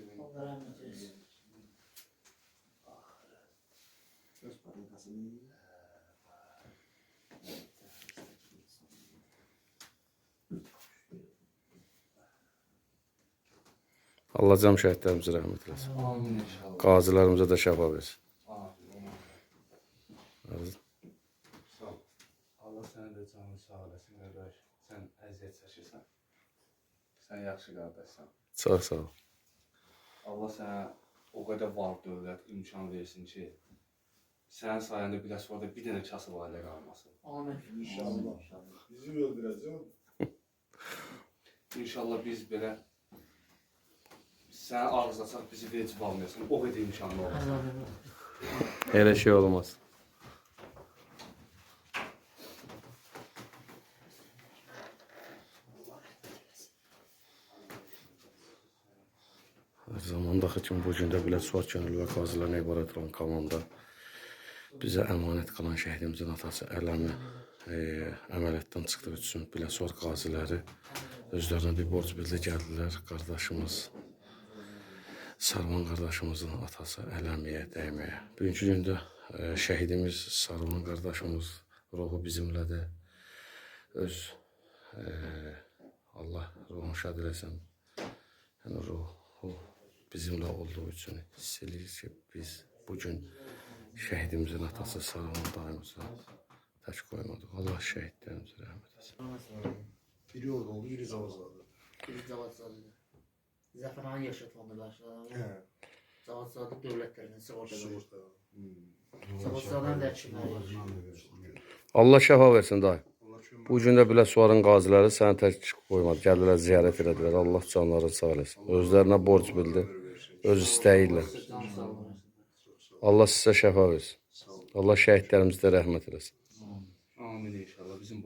senin... Onlara meclis. Öz paran kazanıyor. Allah cəm şəhidlərimizə rəhmət eləsin. Amin inşallah. Qazilərimizə də şəfa versin. Amin. Allah sənə də canın sağ eləsin, qardaş. Sən əziyyət çəkirsən. Sən yaxşı qardaşsan. Çox sağ ol. Allah sənə o qədər var dövlət imkan versin ki, sənin sayəndə bir də sonra bir dənə kasıb ailə qalmasın. Amin. İnşallah. Bizi öldürəcək. İnşallah biz belə səni ağızlasaq bizi vecib almayasın. O qədər imkanlı. Amin. Elə şey olmaz. Hər zamandakı kimi bu gün də belə suat könüllü və qazilərinə ibarət olan komanda bizə əmanət qalan şəhidimizin atası Ələmi e, əməliyyatdan çıxdığı üçün Biləsuvar qaziləri özlərinə bir borc bildi gəldilər. Qardaşımız Sarvan qardaşımızın atası Ələmiyə dəyməyə. Bugünkü gündə e, şəhidimiz Sarvan qardaşımız ruhu bizimlədir. Öz e, Allah ruhunu şad eləsin. Yəni ruhu bizimlə olduğu üçün hiss edirik ki, biz bugün şəhidimizin atası Sarvan dayımıza tək qoymadıq. Allah şəhidlərimizə rəhmət etsin. Biri orada oldu, biri zavazladı. Bir Zavadzadə. Zəfəranı yaşatmadı başladı. He. Zavadzadə dövlətlərinin sığortaları. Sigorta. Zavadzadən də kimlər Allah şəfa versin kömür. Bu gün də belə suarın qaziləri səni tək qoymadı. Gəldilər, ziyarət elədilər. Allah canlarını sağ eləsin. Özlərinə borc bildi. Öz istəyi ilə. Can sağ olun. Allah sizə şəfa versin. Allah şəhidlərimizə rəhmət eləsin. Amin inşallah. Bizim